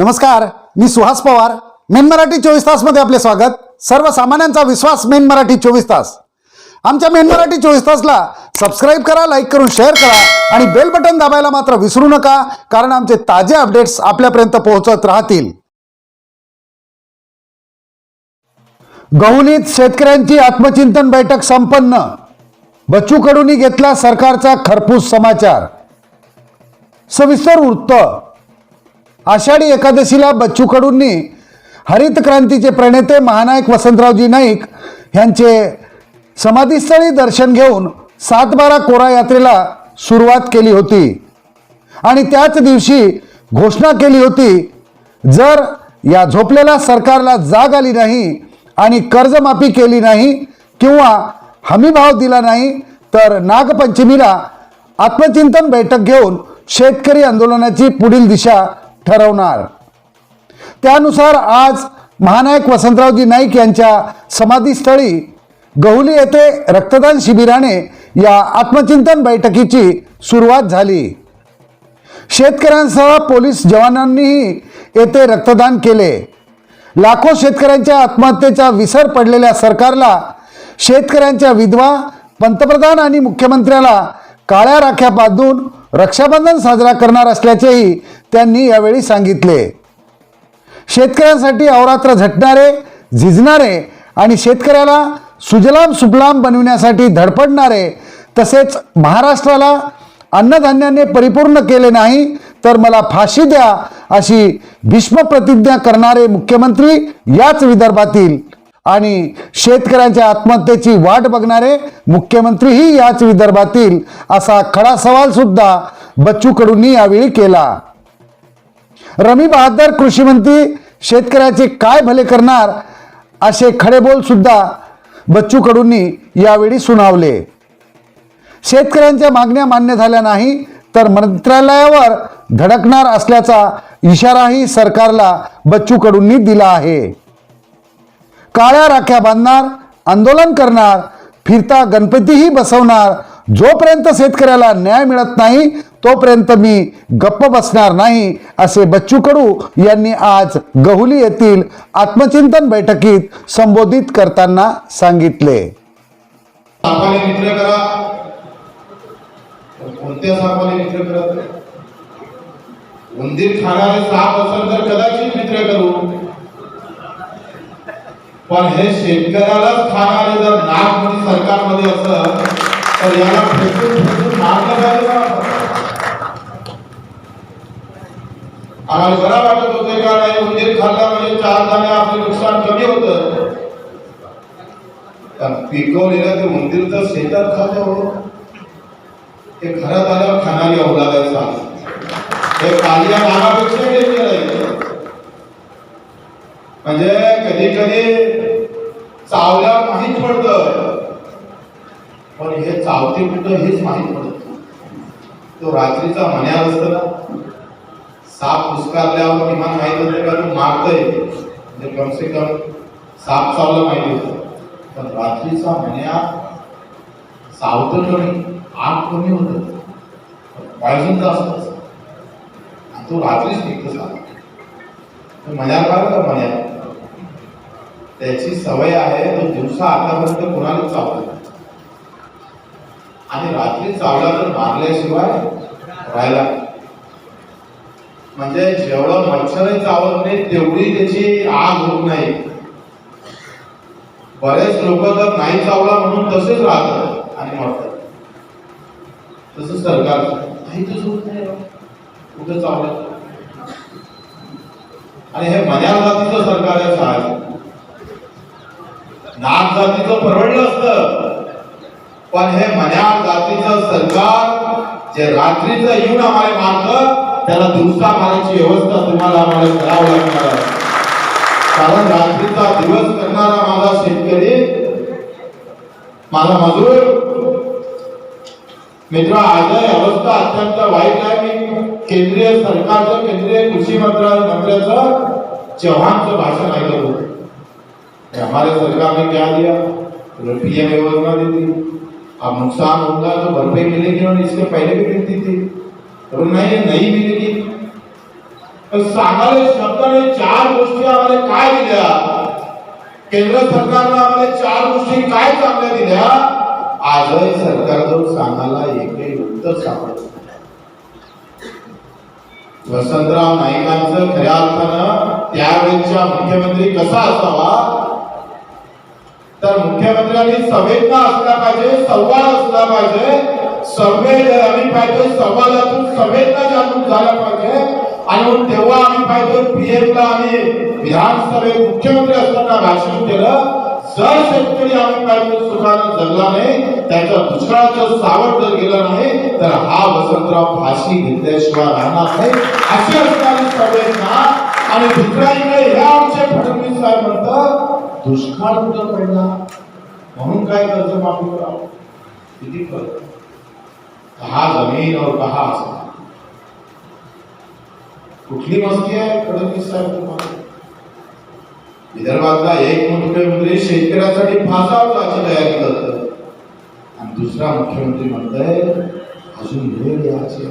नमस्कार मी सुहास पवार. मेन मराठी चोवीस तासमध्ये आपले स्वागत. सर्वसामान्यांचा विश्वास मेन मराठी चोवीस तास. आमच्या मेन मराठी चोवीस तासला सबस्क्राईब करा लाईक करून शेअर करा आणि बेल बटन दाबायला मात्र विसरू नका कारण आमचे ताजे अपडेट्स आपल्यापर्यंत पोहोचत राहतील. गहुलीत शेतकऱ्यांची आत्मचिंतन बैठक संपन्न. बच्चू कडूनी घेतला सरकारचा खरपूस समाचार. सविस्तर वृत्त. आषाढी एकादशीला बच्चू कडूंनी हरित क्रांतीचे प्रणेते महानायक वसंतरावजी नाईक यांचे समाधीस्थळी दर्शन घेऊन सातबारा कोरा यात्रेला सुरुवात केली होती. आणि त्याच दिवशी घोषणा केली होती जर या झोपलेल्या सरकारला जाग आली नाही आणि कर्जमाफी केली नाही किंवा हमीभाव दिला नाही तर नागपंचमीला आत्मचिंतन बैठक घेऊन शेतकरी आंदोलनाची पुढील दिशा ठरवणार. त्यानुसार आज महानायक वसंतरावजी नाईक यांच्या समाधीस्थळी गहुली येथे रक्तदान शिबिराने या आत्मचिंतन बैठकीची सुरुवात झाली. शेतकऱ्यांसह पोलीस जवानांनीही येथे रक्तदान केले. लाखो शेतकऱ्यांच्या आत्महत्येचा विसर पडलेल्या सरकारला शेतकऱ्यांच्या विधवा पंतप्रधान आणि मुख्यमंत्र्याला काळ्या राख्या बांधून रक्षाबंधन साजरा करणार असल्याचेही त्यांनी यावेळी सांगितले. शेतकऱ्यांसाठी अवरात्र झटणारे झिजणारे आणि शेतकऱ्याला सुजलाम सुफलाम बनविण्यासाठी धडपडणारे तसेच महाराष्ट्राला अन्नधान्याने परिपूर्ण केले नाही तर मला फाशी द्या अशी भीष्म प्रतिज्ञा करणारे मुख्यमंत्री याच विदर्भातील आणि शेतकऱ्यांच्या आत्महत्येची वाट बघणारे मुख्यमंत्रीही याच विदर्भातील असा खडा सवाल सुद्धा बच्चू कडूंनी यावेळी केला. रमी बहादर कृषी मंत्री शेतकऱ्याचे काय भले करणार असे खडेबोल सुद्धा बच्चू कडूंनी यावेळी सुनावले. शेतकऱ्यांच्या मागण्या मान्य झाल्या नाही तर मंत्रालयावर धडकणार असल्याचा इशाराही सरकारला बच्चू कडूंनी दिला आहे. काळ्या राख्या बांधणार आंदोलन करणार फिरता गणपतीही बसवणार जोपर्यंत शेतकऱ्याला न्याय मिळत नाही तोपर्यंत मी गप्प बसणार नाही असे बच्चू कडू यांनी आज गहुली येथील आत्मचिंतन बैठकीत संबोधित करताना सांगितले. पण उंदीर खाणारे साप असेल तर कदाचित मित्र करू. पण हे शेतकऱ्यालाच खाणारे जर नाग म्हणजे सरकारमध्ये असं तर याला फेकून फेकून मारलं पाहिजे का? आम्हाला बरा वाटत होते का नाही? उंदीर खाल्ला म्हणजे चार दाणे आपले नुकसान कमी होतं. पण पिकवलेलं ते उंदीर तर शेतात खात हो. ते खरं आल्यावर खाणारी अवलाद हे कालिया नागापेक्षा डेंजर आहे. म्हणजे कधी कधी चावल्या माहीत पडतं. पण हे चावते कुठं हेच माहीत पडत तो रात्रीचा मण्यावर असताना साप पुस्कारल्यावर किमान माहीत होतं का? तू मारतोय. म्हणजे कम से कम साप चावलं माहिती होतं. पण रात्रीचा महिन्या सावतं कमी आग कमी होतं? पॉयझन जास्त असतं आणि तो रात्रीच निघतो साप. तो मण्याला पाहिलं का मण्या त्याची सवय आहे तो दिवसा आतापर्यंत कोणालाच चावतो आणि रात्री चावला तर मारल्याशिवाय राहायला म्हणजे जेवढं मच्छरही चावत नाही तेवढी त्याची आग होत नाही. बरेच लोक तर नाही चावला म्हणून तसेच राहतात आणि मरतात. तसं सरकार. नाही तसं होत नाही कुठं चावलं? आणि हे मन्याल जातीचं सरकार आहे साहेब. नाग जातीचं परवडलं असतं. पण हे मन्याळ जातीचं सरकार जे रात्रीचं येऊन आम्हाला मारतं त्याला दुसरा मारायची व्यवस्था तुम्हाला आम्हाला करावं लागणार आहे. कारण रात्रीचा दिवस करणारा माझा शेतकरी माझा मजूर मित्र आजही अवस्था अत्यंत वाईट आहे. मी केंद्रीय सरकारचं केंद्रीय कृषी मंत्रालय मंत्र्याचं चव्हाणचं भाषण ऐकलं होतं. हमारे सरकार ने क्या दिया? पीएम योजना दी थी अब नुकसान होगा तो भरपाई मिलेगी और इसके पहले भी मिलती थी तो नाही ये नहीं मिलेगी सांगायला शब्दाने चार गोष्टी आम्हाला काय दिल्या? केंद्र सरकारनं आम्हाला चार गोष्टी काय चांगल्या दिल्या? आजही सरकार जो सांगायला एकही उत्तर सापडत वसंतराव नाईकांचं खऱ्या अर्थानं त्यावेळेच्या मुख्यमंत्री कसा असावा? तर मुख्यमंत्र्यांनी संवेदना असला पाहिजे संवाद असला पाहिजे संवेदन आम्ही पाहिजे समाजातून संवेदना जागृत झाल्या पाहिजे आणि तेव्हा आम्ही पाहिजे पीएमला आम्ही विधानसभेत मुख्यमंत्री असताना भाषण केलं जर शेतकरी आम्ही पाहिजे सुखानं जगला नाही त्याच्या दुष्काळाचं सावट जर गेलं नाही तर हा वसंतराव फाशी घेतल्याशिवाय राहणार नाही. अशी असणारी संवेदना. आणि दुसऱ्या इकडे हे आमचे फडणवीस साहेब म्हणतात दुष्काळ कुठं पडला? म्हणून काय कर्जमाफी करावं? किती फरक? कहा जमीन और कहा आसमान? कुठली मस्ती आहे फडणवीस साहेब तुम्हाला विदर्भातला एक मुख्यमंत्री शेतकऱ्यासाठी फासावर जायची तयारी करत आणि दुसरा मुख्यमंत्री म्हणतोय अजून वेळ याची